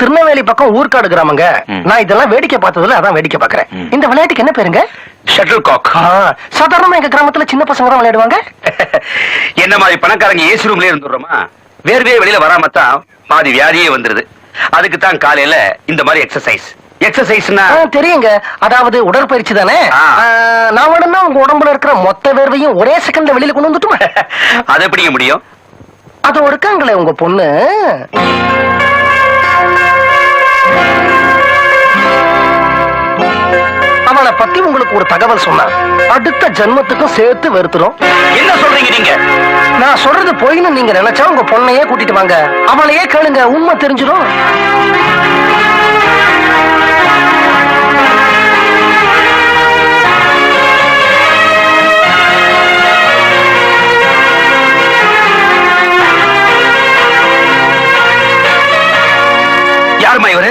திருநெல்வேலி பக்கம் ஊர்க்காடு கிராமங்க. நான் இதெல்லாம் வேடிக்கை பார்த்ததுல அதான் வேடிக்கை பாக்குறேன். இந்த விளையாட்டுக்கு என்ன பேருங்க? ஷட்டில் காக் சாதாரணமா எங்க கிராமத்துல சின்ன பசங்க தான் விளையாடுவாங்க? என்ன மாதிரி பணக்காரங்க ஏசி ரூம்லயே இருந்துடுறோமா? வேர்வே வெளியில வராம தான் பாதி வியாதியே வந்துருது. அதுக்கு தான் காலையில இந்த மாதிரி எக்ஸசைஸ் எக்ஸசைஸ்னா தெரியுங்க. அதாவது உடற்பயிற்சி தானே? நான் வேணும்னா உங்க உடம்புல இருக்கிற மொத்த வேர்வையும் ஒரே செகண்ட்ல வெளியில கொண்டு வந்துட்டுமா? அது எப்படிங்க முடியும்? அது இருக்காங்களே உங்க பொண்ணு. அவளை பத்தி உங்களுக்கு ஒரு தகவல் சொன்னா அடுத்த ஜென்மத்துக்கும் சேர்த்து வெறுத்துரும். என்ன சொல்றீங்க நீங்க? நான் சொல்றது பொய்ன்னு நீங்க நினைச்சா உங்க பொண்ணையே கூட்டிட்டு வாங்க. அவளையே கேளுங்க உண்மை தெரிஞ்சிடும் யாருமா இவரு?